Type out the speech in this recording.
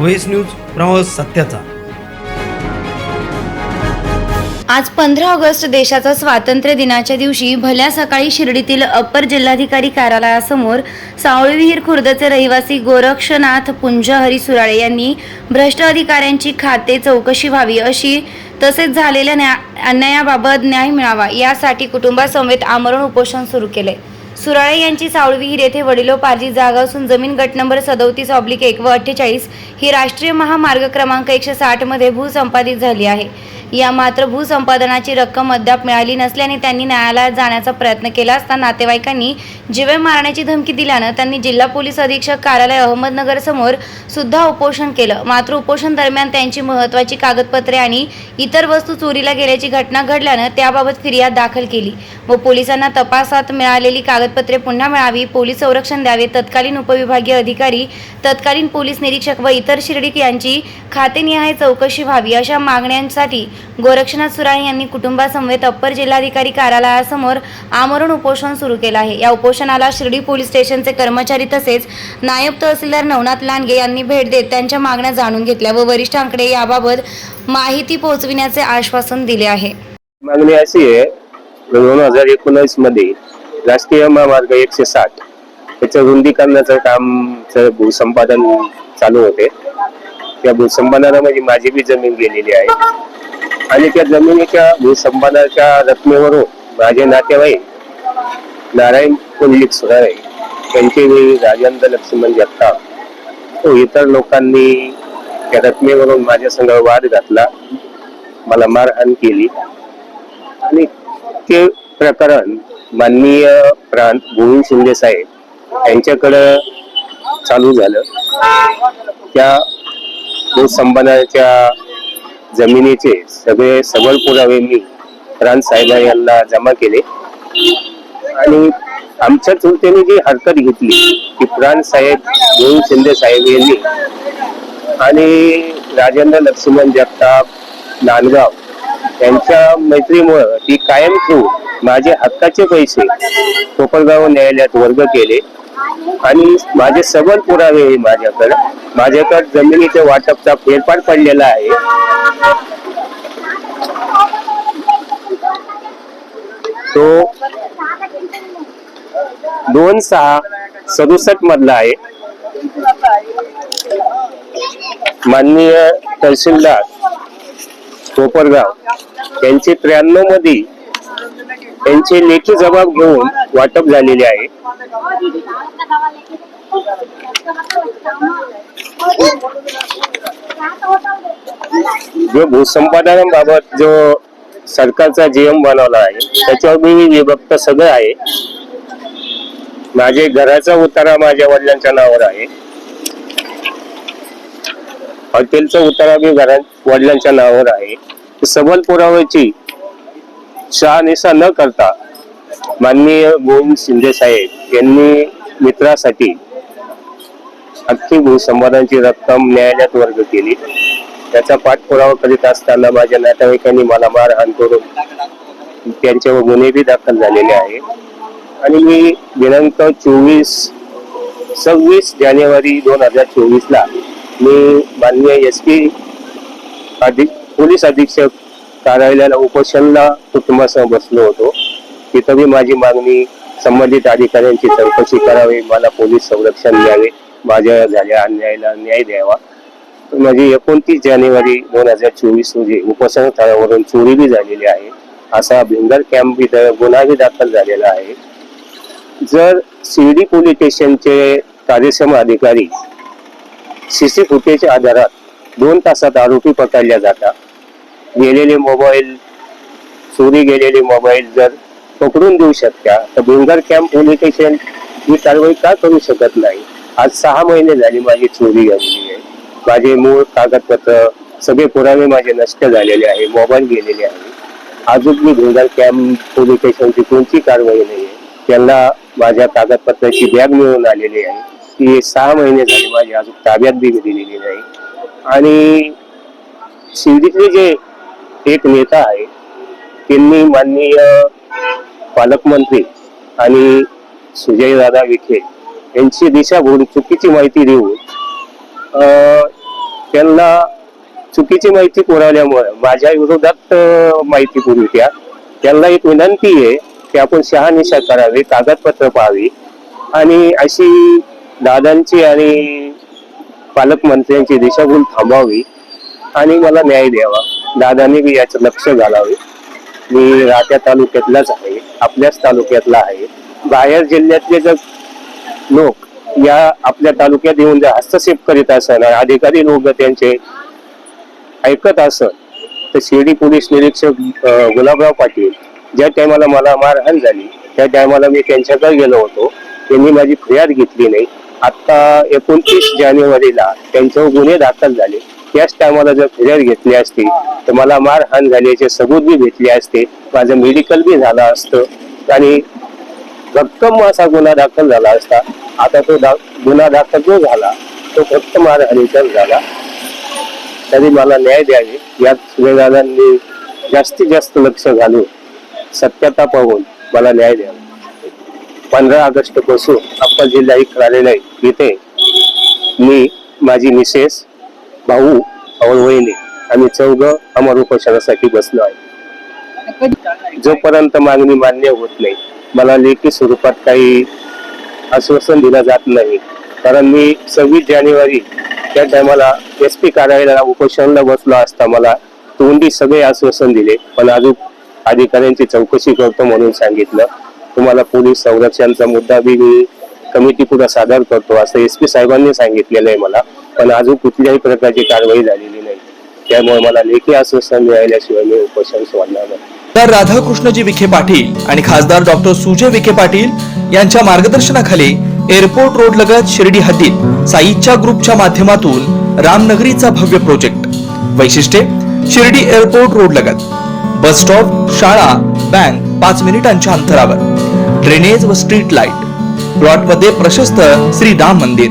Voice news प्रवास सत्याचा. आज पंधरा ऑगस्ट देशाचा स्वातंत्र्य दिनाच्या दिवशी भल्या सकाळी शिर्डीतील अप्पर जिल्हाधिकारी कार्यालयासमोर सावळविहीर खुर्दचे रहिवासी गोरक्षनाथ पुंज हरी सुराळे यांनी भ्रष्ट अधिकाऱ्यांची खाते चौकशी व्हावी अशी तसेच झालेल्या न्या अन्यायाबाबत न्याय मिळावा यासाठी कुटुंबासमेत आमरण उपोषण सुरू केले. सुराळे यांची सावळविहीर येथे वडिलोपार्जित जागा असून जमीन गट नंबर सदोतीस ऑब्लिक एक व अठ्ठेचाळीस ही राष्ट्रीय महामार्ग क्रमांक एकशे साठमध्ये भूसंपादित झाली आहे. या मात्र भूसंपादनाची रक्कम अद्याप मिळाली नसल्याने त्यांनी न्यायालयात जाण्याचा प्रयत्न केला असता नातेवाईकांनी जीवे मारण्याची धमकी दिल्यानं त्यांनी जिल्हा पोलीस अधीक्षक कार्यालय अहमदनगर समोर सुद्धा उपोषण केलं. मात्र उपोषण दरम्यान त्यांची महत्वाची कागदपत्रे आणि इतर वस्तू चोरीला गेल्याची घटना घडल्यानं त्याबाबत फिर्याद दाखल केली. व पोलिसांना तपासात मिळालेली कागदपत्रे पुन्हा मिळावी पोलीस संरक्षण द्यावे तत्कालीन उपविभागीय अधिकारी तत्कालीन पोलीस निरीक्षक व इतर शिर्डीक यांची खातेनिहाय चौकशी व्हावी अशा मागण्यांसाठी गोरक्षनाथ सुराणे यांनी कुटुंबासमवेत अप्पर जिल्हाधिकारी कार्यालयासमोर आमरण उपोषण सुरू केलं आहे. या उपोषणाला शिर्डी पोलीस स्टेशनचे कर्मचारी तसेच नायब तहसीलदार नवनाथ लांडगे यांनी भेट देत त्यांच्या मागण्या जाणून घेतल्या व वरिष्ठांकडे याबाबत माहिती पोहोचविण्याचे आश्वासन दिले आहे. मागणी अशी आहे दोन हजार एकोणीसमध्ये राष्ट्रीय महामार्ग एकशे साठ त्याचं रुंदीकरणाचं काम भूसंपादन चालू होते. त्या भूसंपादनामध्ये माझी बी जमीन गेलेली आहे. आणि त्या जमिनीच्या भूसंपादनाच्या रकमेवरून माझे नातेवाईक नारायण पुंडलिक सुराळे त्यांचे मी राजेंद्र लक्ष्मण जगताप तो इतर लोकांनी त्या रकमेवरून माझ्यासंग वाद घातला मला मारहाण केली. आणि ते प्रकरण माननीय प्रांत गोविंद शिंदे साहेब यांच्याकडं चालू झालं. त्या भूसंबंधाच्या जमिनीचे सगळे सबळ पुरावे मी रान साहेब यांना जमा केले. आणि आमच्या चुलत्याने जी हरकत घेतली की प्राण साहेब गोविंद शिंदे साहेब यांनी आणि राजेंद्र लक्ष्मण जगताप नांदगाव यांच्या मैत्रीमुळं ती कायम ठेवून माझे हक्काचे पैसे कोपरगाव न्यायालयात वर्ग केले आणि माझे सबल पुरावे हे माझ्याकडे माझ्याकडे जमिनीच्या वाटपचा फेरफार पडलेला आहे. तो दोन सहा सदुसष्ट मधला आहे. माननीय तहसीलदार कोपरगाव यांचे त्र्याण्णवमध्ये त्यांचे लेखी जबाब घेऊन वाटप झालेले आहे. जो भूसंपादनाबाबत जो सरकारचा जीएम बनवला आहे त्याच्यावर मी विभक्त सगळं आहे. माझे घराचा उतारा माझ्या वडिलांच्या नावावर आहे. हॉटेलचा उतारा बी घरात वडिलांच्या नावावर आहे. सबल पुराव्याची शहानिशा न करता माननीय गोविंद शिंदे साहेब यांनी मित्रासाठी अख्खी भूसंवादांची रक्कम न्यायालयात वर्ग केली. त्याचा पाठपुरावा करीत असताना माझ्या नातेवाईकांनी मला मारहाण करून त्यांच्यावर गुन्हे बी दाखल झालेले आहे. आणि मी दिनांक चोवीस सव्वीस जानेवारी दोन हजार चोवीसला मी माननीय एस पी अधिक पोलीस अधीक्षक कार्यालयाला उपोषणला कुटुंबासह बसलो होतो. तिथं मी माझी मागणी संबंधित अधिकाऱ्यांची चौकशी करावी मला पोलीस संरक्षण द्यावे माझ्या झाल्या अन्यायाला न्याय द्यावा. माझी एकोणतीस जानेवारी दोन हजार चोवीस रोजी उपोषण स्थळावरून चोरी बी झालेली आहे असा भिंगर कॅम्प इथं गुन्हाही दाखल झालेला आहे. जर शिर्डी पोलीस स्टेशनचे कार्यक्षम अधिकारी सीसी फुटेजच्या आधारात दोन तासात आरोपी पकडल्या जातात गेलेले मोबाईल चोरी गेलेले मोबाईल जर पकडून देऊ शकता तर भिंगर कॅम्प पोलीस स्टेशन ही कारवाई का करू शकत नाही? आज सहा महिने झाली माझी चोरी झालेली आहे. माझे मूळ कागदपत्र सगळे पुरावे माझे नष्ट झालेले आहे मोबाईल गेलेले आहे. अजून मी भिंगर कॅम्प पोलीस स्टेशनची कोणती कारवाई नाही आहे. त्यांना माझ्या कागदपत्राची बॅग मिळून आलेली आहे. ती सहा महिने झाले माझी अजून ताब्यात बी दिलेली नाही. आणि शिर्डीतले जे एक नेता आहे. त्यांनी माननीय पालकमंत्री आणि सुजयदादा विखे यांची दिशाभूल चुकीची माहिती देऊन त्यांना चुकीची माहिती पुरवल्यामुळे माझ्या विरोधात माहिती माहिती द्या. त्यांना एक विनंती आहे की आपण शहानिशा करावी कागदपत्र पाहावी आणि अशी दादांची आणि पालकमंत्र्यांची दिशाभूल थांबावी. आणि मला न्याय द्यावा. दादांनी बी याचं लक्ष घालावे. मी राहत्या तालुक्यातलाच आहे आपल्याच तालुक्यातला आहे. बाहेर जिल्ह्यातले जर लोक या आपल्या तालुक्यात येऊन जर हस्तक्षेप करीत असन आणि अधिकारी लोक त्यांचे ऐकत असत तर शिर्डी पोलीस निरीक्षक गुलाबराव पाटील ज्या टायमाला मला मारहाण झाली त्या टायमाला मी त्यांच्याकडे गेलो होतो. त्यांनी माझी फिर्याद घेतली नाही. आता एकोणतीस जानेवारीला त्यांच्यावर गुन्हे दाखल झाले. त्याच टायमाला जर फिर्याद घेतली असती तर मला मारहाण झाल्याचे सबूत बी भेटले असते. माझं मेडिकल बी झालं असतं. आणि रक्कम असा गुन्हा दाखल झाला असता. आता तो दा- गुन्हा दाखल जो झाला तो फक्त मारहाणीचाच झाला. तरी मला न्याय द्यावे. यात सुभेदारांनी जास्तीत जास्त लक्ष घालून सत्यता पाहून मला न्याय द्यावा. पंधरा ऑगस्टपासून अप्पर जिल्हा एक आलेला आहे इथे मी माझी मिसेस भाऊ और वहिनी आम्ही चौघ अमर उपोषणासाठी बसलो आहे. जोपर्यंत मागणी मान्य होत नाही मला लेखी स्वरूपात काही आश्वासन दिलं जात नाही. कारण मी सव्वीस जानेवारी त्या टायमाला एस पी कार्यालयाला उपोषणाला बसलो असता मला तोंडी सगळे आश्वासन दिले. पण अजून अधिकाऱ्यांची चौकशी करतो म्हणून सांगितलं. तुम्हाला पोलीस संरक्षणचा मुद्दा बी मी कमिटी पुढे सादर करतो असं एस पी साहेबांनी सांगितलेलं आहे मला. पण अजून कुठल्याही प्रकारची कारवाई झालेली नाही. त्यामुळे मला लेखी आश्वासन मिळाल्याशिवाय मी उपोषण सोडणार नाही. तर राधाकृष्णजी विखे पाटील आणि खासदार डॉक्टर सुजय विखे पाटील यांच्या मार्गदर्शनाखाली एअरपोर्ट रोड लगत शिर्डी हद्दीत साईच्या ग्रुपच्या माध्यमातून रामनगरीचा भव्य प्रोजेक्ट. वैशिष्ट्ये शिर्डी एअरपोर्ट रोड लगत. बस स्टॉप शाळा बँक पाच मिनिटांच्या अंतरावर. ड्रेनेज व स्ट्रीट लाइट. प्लॉटमध्ये प्रशस्त श्री राम मंदिर.